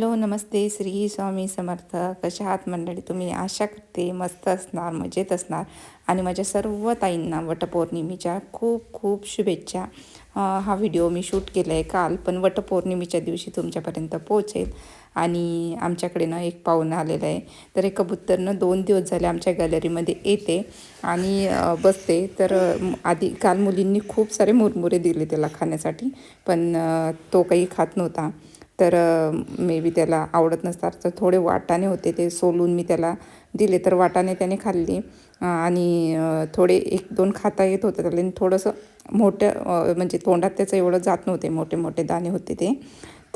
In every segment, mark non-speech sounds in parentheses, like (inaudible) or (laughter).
Hello नमस्ते श्री स्वामी समर्थ. कशा आहात मंडळी? तुम्ही आशा करते मस्त असणार मजेत असणार. आणि माझ्या सर्व ताईंना वटपौर्णिमेच्या खूप खूप शुभेच्छा. हा व्हिडिओ मी शूट केला आहे काल पण वटपौर्णिमेच्या दिवशी तुमच्यापर्यंत पोहोचेल. आणि आमच्याकडे ना एक पाहुणं आलेलं आहे. तर एक कबूतरनं दोन दिवस झाले आमच्या गॅलरीमध्ये येते आणि बसते. तर आधी काल मुलींनी खूप सारे मुरमुरे दिले त्याला खाण्यासाठी पण तो काही खात नव्हता. तर मे बी त्याला आवडत नसतात. तर थोडे वाटाणे होते ते सोलून मी त्याला दिले. तर वाटाणे त्याने खाल्ली. आणि थोडे एक दोन खाता येत होतं त्याला. आणि थोडंसं मोठं म्हणजे तोंडात त्याचं एवढं जात नव्हते. मोठे मोठे दाणे होते ते.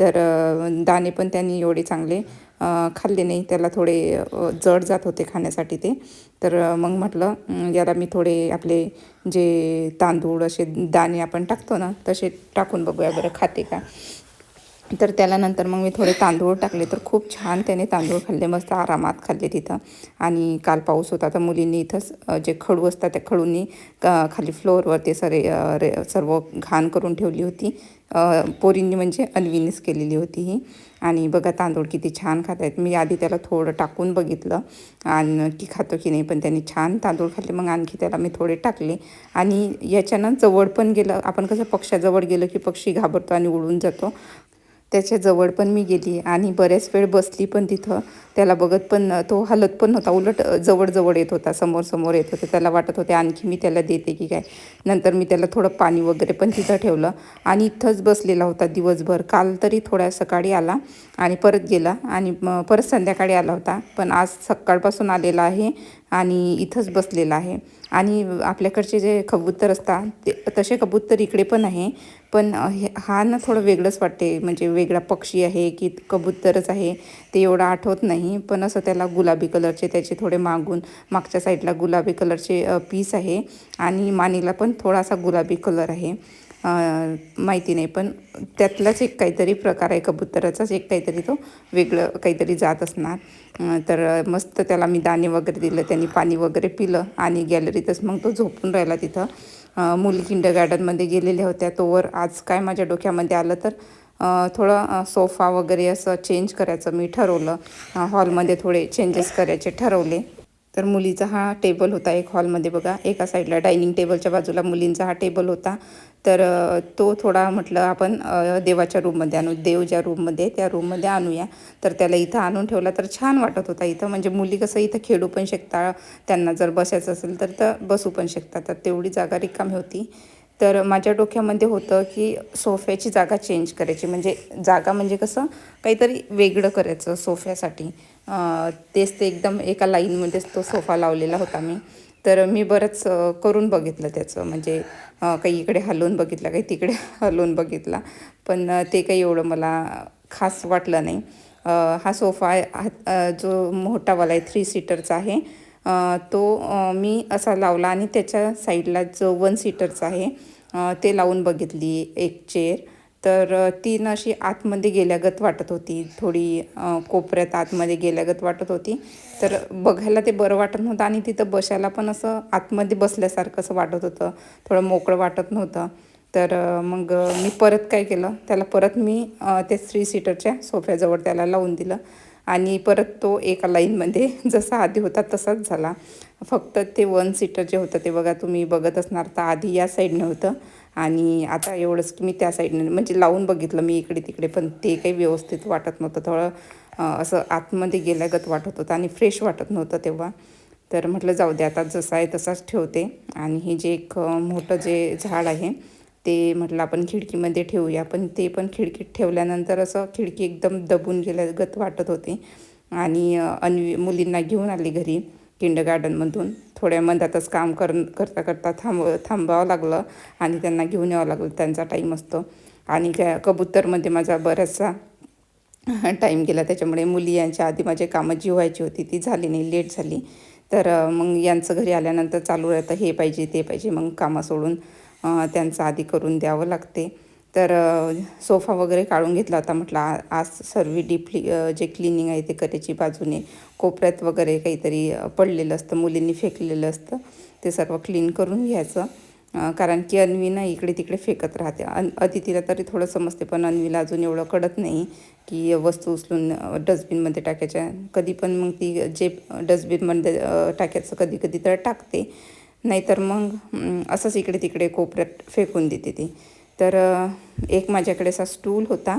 तर दाणे पण त्यांनी एवढे चांगले खाल्ले नाही. त्याला थोडे जड जात होते खाण्यासाठी ते. तर मग म्हटलं याला मी थोडे आपले जे तांदूळ असे दाणे आपण टाकतो ना तसे टाकून बघूया बरं खाते का? तर त्याला नंतर मग मी थोडे तांदूळ टाकले. तर खूप छान त्याने तांदूळ खाल्ले मस्त आरामात खाल्ले तिथं. आणि काल पाऊस होता तर मुलींनी इथंच जे खडू असतात त्या खडूंनी खाली फ्लोअरवर ते सरे रे सर्व घाण करून ठेवली होती. पोरींनी म्हणजे अनविनीस केलेली होती ही. आणि बघा तांदूळ किती छान खात आहेत मी आधी त्याला थोडं टाकून बघितलं. आणि की खातो की नाही पण त्यांनी छान तांदूळ खाल्ले. मग आणखी त्याला मी थोडे टाकले. आणि याच्यानं जवळ पण गेलं आपण कसं पक्षाजवळ गेलो की पक्षी घाबरतो आणि उडून जातो. त्याच्याजवळ पण मी गेली आणि बऱ्याच वेळ बसली पण तिथं. त्याला बघत पण तो हलत पण नव्हता उलट जवळजवळ येत होता समोर समोर येत होता. त्याला वाटत होते आणखी मी त्याला देते की काय. नंतर मी त्याला थोडं पाणी वगैरे पण तिथं ठेवलं आणि इथंच बसलेला होता दिवसभर. काल तरी थोड्या सकाळी आला आणि परत गेला आणि परत संध्याकाळी आला होता. पण आज सकाळपासून आलेला आहे आणि इथंच बसलेला आहे. आणि आपल्याकडचे जे कबूतर असतात ते तसे कबूतर इकडे पण आहे. पण हे हा ना थोडं वेगळंच वाटते म्हणजे वेगळा पक्षी आहे की कबूतरच आहे ते एवढं आठवत नाही. पण असं त्याला गुलाबी कलरचे त्याचे थोडे मागून मागच्या साईडला गुलाबी कलरचे पीस आहे. आणि मानेला पण थोडासा गुलाबी कलर आहे. माहिती नाही पण त्यातलाच एक काहीतरी प्रकार आहे. कबुतराचाच एक काहीतरी तो वेगळं काहीतरी जात असणार. तर मस्त त्याला मी दाणे वगैरे दिलं त्यांनी पाणी वगैरे पिलं आणि गॅलरीतच मग तो झोपून राहिला तिथं. मुली किंडर गार्डनमध्ये गेलेल्या होत्या. तोवर आज काय माझ्या डोक्यामध्ये आलं तर थोडं सोफा वगैरे असं चेंज करायचं मी ठरवलं. हॉलमध्ये थोडे चेंजेस करायचे ठरवले. तर मुलीचा हा टेबल होता एक हॉलमध्ये बघा एका साईडला डायनिंग टेबलच्या बाजूला मुलींचा हा टेबल होता. तर तो थोडा म्हटलं आपण देवाच्या रूममध्ये आणू देव ज्या रूममध्ये त्या रूममध्ये आणूया. तर त्याला इथं आणून ठेवला तर छान वाटत होता इथं. म्हणजे मुली कसं इथं खेळू पण शकता त्यांना जर बसायचं असेल तर तर बसू पण शकतात. तर तेवढी जागा रिकामी होती. तर माझ्या डोक्यामध्ये होतं की सोफ्याची जागा चेंज करायची. म्हणजे जागा म्हणजे कसं काहीतरी वेगळं करायचं सोफ्यासाठी. तेच ते एकदम एका लाईनमध्येच तो सोफा लावलेला होता मी. तर मी बरंच करून बघितलं त्याचं. म्हणजे काही इकडे हलवून बघितलं काही तिकडे (laughs) हलवून बघितला. पण ते काही एवढं मला खास वाटलं नाही. हा सोफा आहे, हा- जो मोठावाला आहे थ्री सीटरचा आहे तो मी असा लावला आणि त्याच्या साईडला जो वन सीटरचा आहे ते लावून बघितली एक चेअर तर ती ना अशी आतमध्ये गेल्यागत वाटत होती. थोडी कोपऱ्यात आतमध्ये गेल्यागत वाटत होती. तर बघायला ते बरं वाटत नव्हतं आणि तिथं बसायला पण असं आतमध्ये बसल्यासारखं असं वाटत होतं. थोडं मोकळं वाटत नव्हतं. तर मग मी परत काय केलं? त्याला परत मी त्या ते थ्री सीटरच्या सोफ्याजवळ त्याला लावून दिलं. आणि परत तो एका लाईनमध्ये जसा आधी होता तसाच झाला. फक्त ते वन सीटर जे होतं ते बघा तुम्ही बघत असणार तर आधी या साईडनं होतं आणि आता एवढंच की मी त्या साईडनं म्हणजे लावून बघितलं मी इकडे तिकडे पण ते काही व्यवस्थित वाटत नव्हतं. थोडं असं आतमध्ये गेल्यागत वाटत होतं आणि फ्रेश वाटत नव्हतं तेव्हा. तर म्हटलं जाऊ दे आता जसं आहे तसाच ठेवते. आणि हे जे एक मोठं जे झाड आहे ते म्हटलं आपण खिडकीमध्ये ठेवूया. पण ते पण खिडकीत ठेवल्यानंतर असं खिडकी एकदम दबून गेल्यागत वाटत होती. आणि अनवी अन्वी मुलींना घेऊन आली घरी किंड गार्डनमधून थोड्या मधातच काम कर करता करता थांब थांबावं लागलं आणि त्यांना घेऊन यावं लागलं. त्यांचा टाईम असतो. आणि काय कबूतरमध्ये माझा बराचसा टाईम गेला. त्याच्यामुळे मुली यांच्या आधी माझे कामं जी व्हायची होती. ती झाली नाही लेट झाली. तर मग यांचं घरी आल्यानंतर चालू राहतं. हे पाहिजे ते पाहिजे. मग कामं सोडून त्यांचं आधी करून द्यावं लागते. तर सोफा वगैरे काढून घेतला होता. म्हटलं आज सर्व डीपली जे क्लिनिंग आहे ते करायची बाजूने कोपऱ्यात वगैरे काहीतरी पडलेलं असतं. मुलींनी फेकलेलं असतं. ते सर्व क्लीन करून घ्यायचं. कारण की अन्वी ना इकडे तिकडे फेकत राहते. अन अतिथीला तरी थोडं समजते पण अन्वीला अजून एवढं कळत नाही की वस्तू उचलून डस्टबिनमध्ये टाकायच्या. कधी पण मग ती जे डस्टबिनमध्ये टाकायचं कधी कधी तर टाकते. नाहीतर मग असंच इकडे तिकडे कोपऱ्यात फेकून देते ती. तर एक माझ्याकडे असा स्टूल होता.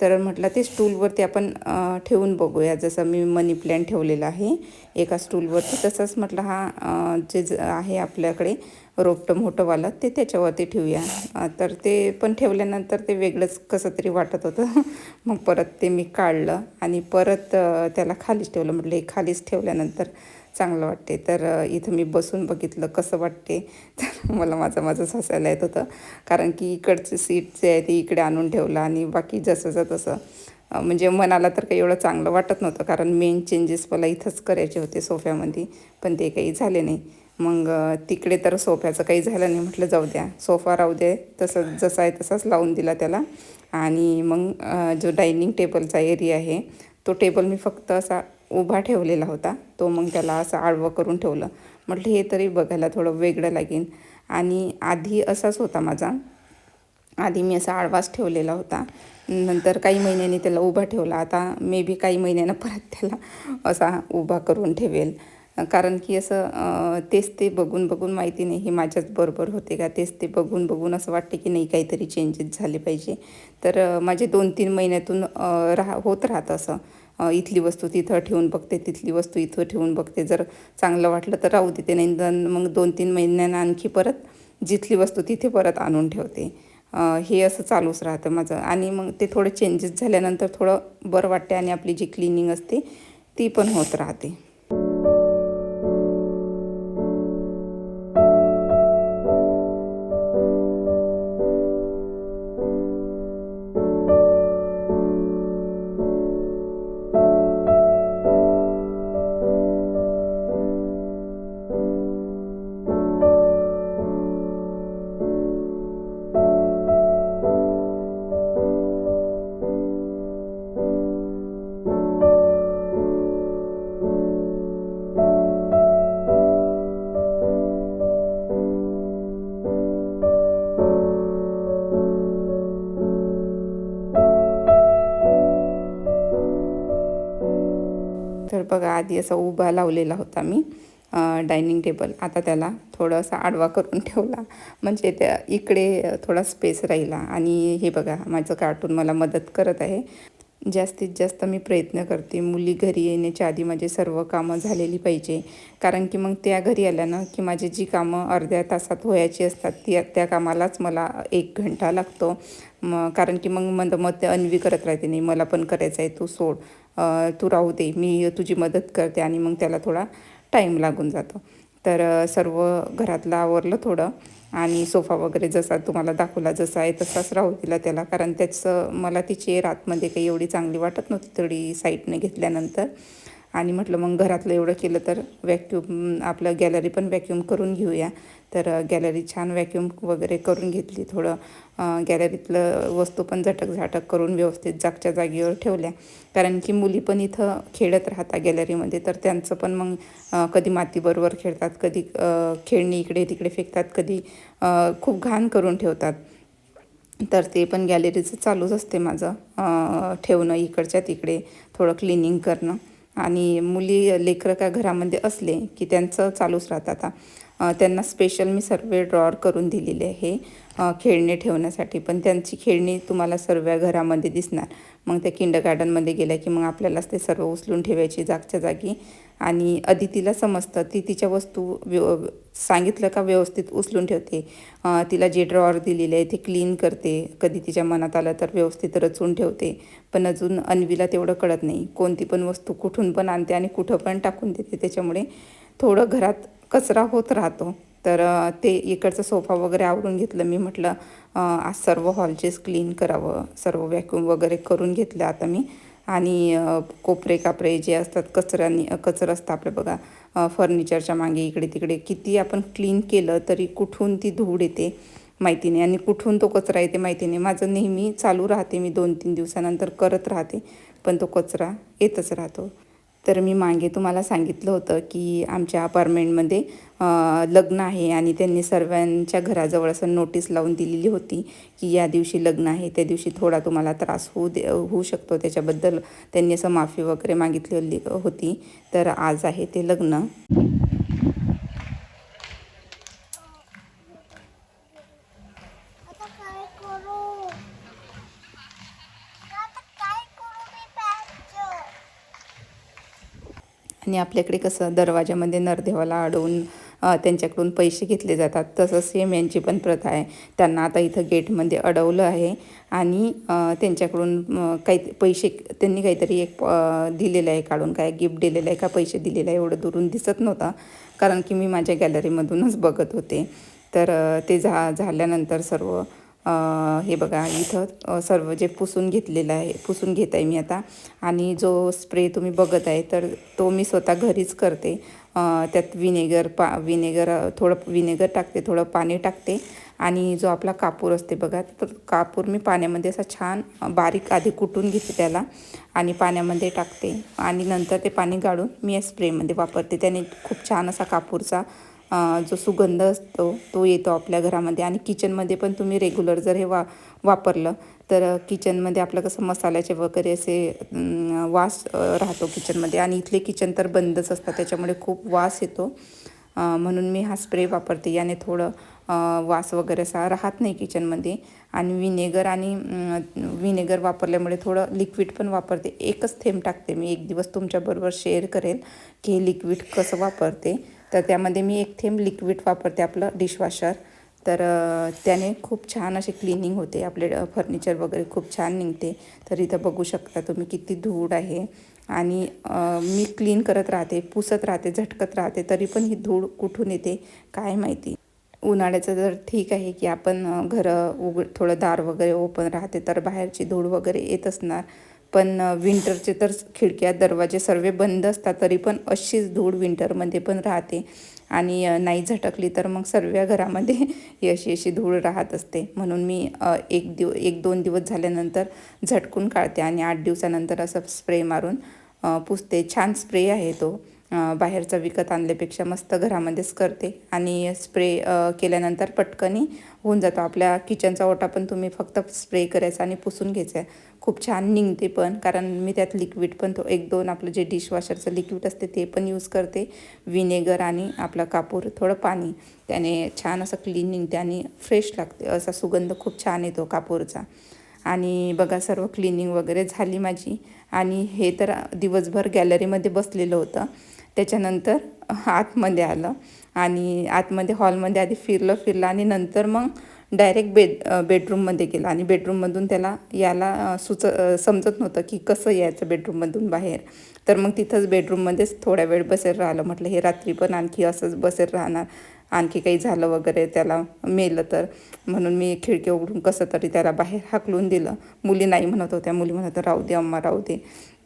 तर म्हटलं ते स्टूलवरती आपण ठेवून बघूया. जसं मी मनी प्लॅन्ट ठेवलेला आहे एका स्टूलवरती. तसंच म्हटलं हा जे ज- आहे आपल्याकडे रोपटं मोठंवालं ते त्याच्यावरती ठेवूया. तर ते पण ठेवल्यानंतर ते वेगळंच कसं तरी वाटत होतं. (laughs) मग परत ते मी काढलं आणि परत त्याला खालीच ठेवलं. म्हटलं हे खालीच ठेवल्यानंतर चांगलं वाटते. तर इथं मी बसून बघितलं कसं वाटते. (laughs) तर मला माझं माझंच हसायला येत होतं. कारण की इकडचे सीट जे आहे ते इकडे आणून ठेवलं आणि बाकी जसंचं तसं म्हणजे मनाला तर काही एवढं चांगलं वाटत नव्हतं. कारण मेन चेंजेस मला इथंच करायचे होते सोफ्यामध्ये पण ते काही झाले नाही. मग तिकडे तर सोफ्याचं काही झालं नाही. म्हटलं जाऊ द्या. सोफा राहू दे. तसं जसा आहे तसाच लावून दिला त्याला. आणि मग जो डायनिंग टेबलचा एरिया आहे तो टेबल मी फक्त असा उभा ठेवलेला होता. तो मग त्याला असं आडवं करून ठेवलं. म्हटलं हे तरी बघायला थोडं वेगळं लागेल. आणि आधी असाच होता माझा. आधी मी असा आडवाच ठेवलेला होता. नंतर काही महिन्यांनी त्याला उभा ठेवला. आता मे बी काही महिन्यानं परत त्याला असा उभा करून ठेवेल. कारण की असं तेच ते बघून बघून माहिती नाही हे माझ्याच बरोबर होते का? तेच ते बघून बघून असं वाटते की नाही काहीतरी चेंजेस झाले पाहिजे. तर माझे दोन तीन महिन्यातून राह राहा होत राहतं असं. इथली वस्तू तिथं ठेवून बघते तिथली वस्तू इथं ठेवून बघते. जर चांगलं वाटलं तर राहू देते नाही तर मग दोन तीन महिन्यानं आणखी परत जिथली वस्तू तिथे परत आणून ठेवते. हे असं चालूच राहतं माझं. आणि मग ते थोडं चेंजेस झाल्यानंतर थोडं बरं वाटते आणि आपली जी क्लिनिंग असते ती पण होत राहते. आधी असा उभा लावलेला होता मी डायनिंग टेबल. आता त्याला थोडासा आडवा करून (laughs) ठेवला. म्हणजे त्या इकडे थोडा स्पेस राहिला. आणि हे बघा माझं कार्टून मला मदत करत आहे. जास्तीत जास्त मी प्रयत्न करते. मुली घरी येण्याच्या आधी माझे सर्व कामं झालेली पाहिजे. कारण की मग त्या घरी आल्या ना की माझी जी कामं अर्ध्या तासात व्हायची असतात ती त्या कामालाच मला एक घंटा लागतो. मग कारण की मग मग मग ते अन्वी करत राहते नाही मला पण करायचं आहे तू सोड. तू राहू दे मी तुझी मदत करते आणि मग त्याला थोडा टाईम लागून जातो. तर सर्व घरातलं आवरलं थोडं आणि सोफा वगैरे जसा तुम्हाला दाखवला जसा आहे तसाच राहू दिला त्याला. कारण त्याचं मला ती चेअर आतमध्ये काही एवढी चांगली वाटत नव्हती थोडी साईडने घेतल्यानंतर. आणि म्हटलं मग घरातलं एवढं केलं तर वॅक्यूम आपलं गॅलरी पण वॅक्यूम करून घेऊया. तर गॅलरी छान वॅक्यूम वगैरे करून घेतली. थोडं गॅलरीतलं वस्तू पण झटक झटक करून व्यवस्थित जागच्या जागेवर ठेवल्या. कारण की मुली पण इथं खेळत राहतात गॅलरीमध्ये तर त्यांचं पण मग कधी मातीबरोबर खेळतात कधी खेळणी इकडे तिकडे फेकतात कधी खूप घाण करून ठेवतात. तर ते पण गॅलरीचं चालूच असते माझं ठेवणं इकडच्या तिकडे थोडं क्लिनिंग करणं. आणि मुली लेकरं का घरामध्ये असले की त्यांचं चालूच राहतं. आता त्यांना स्पेशल मी सर्व ड्रॉर करून दिलेले आहे. अं, खेळणे ठेवण्यासाठी. पण त्यांची खेळणी तुम्हाला सर्व घरामध्ये दिसणार. मग त्या किंड गार्डनमध्ये गेल्या की मग आपल्यालाच ते सर्व उचलून ठेवायची जागच्या जागी. आणि अदितीला समजतं ती तिच्या वस्तू व्यव सांगितलं का व्यवस्थित उचलून ठेवते. तिला जे ड्रॉवर दिलेले आहे ते क्लीन करते. कधी तिच्या मनात आलं तर व्यवस्थित रचून ठेवते. पण अजून अन्वीला तेवढं कळत नाही. कोणती पण वस्तू कुठून पण आणते आणि कुठं पण टाकून देते. त्याच्यामुळे थोडं घरात कचरा होत राहतो. तर ते इकडचं सोफा वगैरे आवरून घेतलं. मी म्हटलं आज सर्व हॉलचेच क्लीन करावं. सर्व व्हॅक्युम वगैरे करून घेतलं आता मी. आणि कोपरे कापरे जे असतात कचऱ्यानी कचरा असतं आपलं बघा फर्निचरच्या मागे इकडे तिकडे किती आपण क्लीन केलं तरी कुठून ती धूळ येते माहिती नाही आणि कुठून तो कचरा येते माहिती नाही माझं नेहमी चालू राहते मी दोन तीन दिवसानंतर करत राहते पण तो कचरा येतच राहतो. तर मी मागे तुम्हाला सांगितलं होतं की आमच्या अपार्टमेंटमध्ये लग्न आहे आणि त्यांनी सर्वांच्या घराजवळ असं नोटीस लावून दिलेली होती की या दिवशी लग्न आहे त्या दिवशी थोडा तुम्हाला त्रास होऊ दे होऊ शकतो. त्याच्याबद्दल त्यांनी असं माफी वगैरे मागितलेली होती. तर आज आहे ते लग्न आता काय करू आता काय करू मी पॅच आणि आपल्याकडे कसं दरवाजामध्ये नरदेवाला अडवून त्यांच्याकडून पैसे घेतले जातात. तसंच सेम यांची पण प्रथा आहे. त्यांना आता इथं गेटमध्ये अडवलं आहे आणि त्यांच्याकडून काही पैसे त्यांनी काहीतरी एक दिलेलं आहे काढून काय गिफ्ट दिलेलं आहे का पैसे दिलेलं आहे एवढं दुरून दिसत नव्हतं. कारण की मी माझ्या गॅलरीमधूनच बघत होते. तर ते झा झाल्यानंतर सर्व हे बघा इथं सर्व जे पुसून घेतलेलं आहे पुसून घेत आहे मी आता. आणि जो स्प्रे तुम्ही बघत आहे तर तो मी स्वतः घरीच करते. त्यात विनेगर पा विनेगर थोडं विनेगर टाकते थोडं पाणी टाकते. आणि जो आपला कापूर असते बघा तर कापूर मी पाण्यामध्ये असा छान बारीक आधी कुटून घेते त्याला. आणि पाण्यामध्ये टाकते. आणि नंतर ते पाणी गाळून मी या स्प्रेमध्ये वापरते. त्याने खूप छान असा कापूरचा जो सुगंध असतो तो येतो आपल्या घरामध्ये. आणि किचनमध्ये पण तुम्ही रेग्युलर जर हे वा वापरलं तर किचनमध्ये आपलं कसं मसाल्याचे वगैरे असे वास राहतो किचनमध्ये. आणि इथले किचन तर बंदच असतात त्याच्यामुळे खूप वास येतो. म्हणून मी हा स्प्रे वापरते. याने थोडं वास वगैरे असा राहत नाही किचनमध्ये. आणि विनेगर आणि विनेगर वापरल्यामुळे थोडं लिक्विड पण वापरते. एकच थेंब टाकते मी. एक दिवस तुमच्याबरोबर शेअर करेल की हे लिक्विड कसं वापरते. तर त्यामध्ये मी एक थेंब लिक्विड वापरते आपलं डिशवॉशर तर त्याने खूप छान अशी क्लिनिंग होते. आपले फर्निचर वगैरे खूप छान निघते. तर इथं बघू शकता तुम्ही किती धूळ आहे. आणि मी क्लीन करत राहते पुसत राहते झटकत राहते तरी पण ही धूळ कुठून येते काय माहिती. उन्हाळ्याचं जर ठीक आहे की आपण घरं उघड थोडं दार वगैरे ओपन राहते तर बाहेरची धूळ वगैरे येत असणार. पण विंटरचे तर खिडक्या दरवाजे सर्व बंद असतात तरी पण अशीच धूळ विंटरमध्ये पण राहते. आणि नाही झटकली तर मग सर्व घरामध्ये ही (laughs) अशी अशी धूळ राहत असते. म्हणून मी एक दिव एक दोन दिवस झाल्यानंतर झटकून काढते आणि आठ दिवसानंतर असं स्प्रे मारून पुसते. छान स्प्रे आहे तो. बाहेरचा विकत आणल्यापेक्षा मस्त घरामध्येच करते. आणि स्प्रे केल्यानंतर पटकनी होऊन जातो. आपल्या किचनचा ओटा पण तुम्ही फक्त स्प्रे करायचा आणि पुसून घ्यायचा. आहे खूप छान निघते पण कारण मी त्यात लिक्विड पण तो एक दोन आपलं जे डिशवॉशरचं लिक्विड असते ते पण यूज करते. विनेगर आणि आपलं कापूर थोडं पाणी. त्याने छान असं क्लीन निघते आणि फ्रेश लागते. असा सुगंध खूप छान येतो कापूरचा. आणि बघा सर्व क्लिनिंग वगैरे झाली माझी. आणि हे तर दिवसभर गॅलरीमध्ये बसलेलं होतं. त्याच्यानंतर आतमध्ये आलं आणि आतमध्ये हॉलमध्ये आधी फिरलं फिरलं आणि नंतर मग डायरेक्ट बेड बेडरूममध्ये गेलं. आणि बेडरूममधून त्याला याला सुच समजत नव्हतं की कसं यायचं बेडरूममधून बाहेर. तर मग तिथंच बेडरूममध्येच थोड्या वेळ बसेल राहिलं म्हटलं. हे रात्री पण आणखी असंच बसेल राहणार. आणखी काही झालं वगैरे त्याला मेलं तर. म्हणून मी खिडकी उघडून कसं तरी त्याला बाहेर हाकलून दिलं. मुली नाही म्हणत होत्या. मुली म्हणत राहू दे अम्मा राहू दे.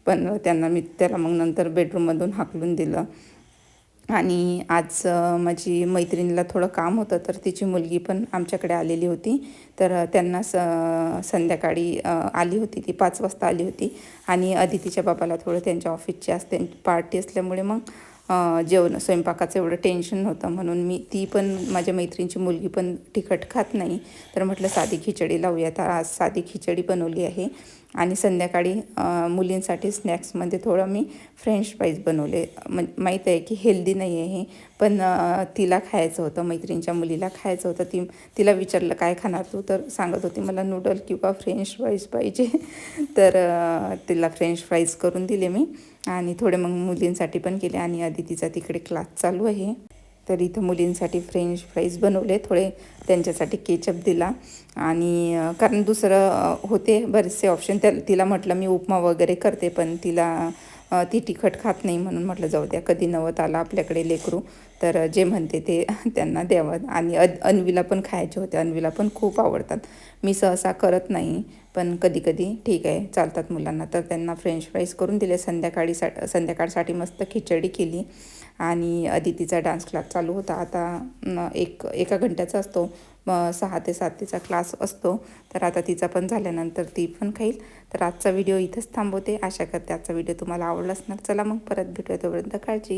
पण त्यांना मी त्याला मग नंतर बेडरूममधून हाकलून दिलं. आणि आज माझी मैत्रिणीला थोडं काम होतं तर तिची मुलगी पण आमच्याकडे आलेली होती. तर त्यांना स संध्याकाळी आली होती ती पाच वाजता आली होती. आणि अदितीच्या बाबाला थोडं त्यांच्या ऑफिसची असते पार्टी असल्यामुळे मग जेवण स्वयंपाकाचं एवढं टेन्शन नव्हतं. म्हणून मी ती पण माझ्या मैत्रिणीची मुलगी पण तिखट खात नाही. तर म्हटलं साधी खिचडी लावूया तर आज साधी खिचडी बनवली आहे. आणि संध्याकाळी मुलींसाठी स्नॅक्समध्ये थोडं मी फ्रेंच फ्राईज बनवले. म माहीत आहे की हेल्दी नाही आहे हे पण तिला खायचं होतं मैत्रिणीच्या मुलीला खायचं होतं. ती तिला विचारलं काय खाणार तू? तर सांगत होती मला नूडल किंवा फ्रेंच फ्राईज पाहिजे. (laughs) तर तिला फ्रेंच फ्राईज करून दिले मी. आणि थोडे मग मुलींसाठी पण केले. आणि आधी तिचा तिकडे क्लास चालू आहे. तर इथं मुलींसाठी फ्रेंच फ्राईज बनवले थोडे त्यांच्यासाठी केचप दिला. आणि कारण दुसरं होते बरेचसे ऑप्शन त्या तिला म्हटलं मी उपमा वगैरे करते पण तिला ती तिखट खात नाही म्हणून म्हटलं जाऊ द्या कधी नवत आला आपल्याकडे लेकरू. तर जे म्हणते ते (laughs) त्यांना द्यावं. आणि अ अन्वीला पण खायचे होते. अन्वीला पण खूप आवडतात. मी सहसा करत नाही पण कधी कधी ठीक आहे चालतात मुलांना. तर त्यांना फ्रेंच फ्राईज करून दिले. संध्याकाळी सा संध्याकाळसाठी मस्त खिचडी केली. आणि अदितीचा डान्स क्लास चालू होता. आता एक एका घंट्याचा असतो. सहा ते सात तिचा क्लास असतो. तर आता तिचा पण झाल्यानंतर ती पण खाईल. तर आजचा व्हिडिओ इथंच थांबवते. आशा करते आजचा व्हिडिओ तुम्हाला आवडला असणार. चला मग परत भेटूया तोपर्यंत. काळजी.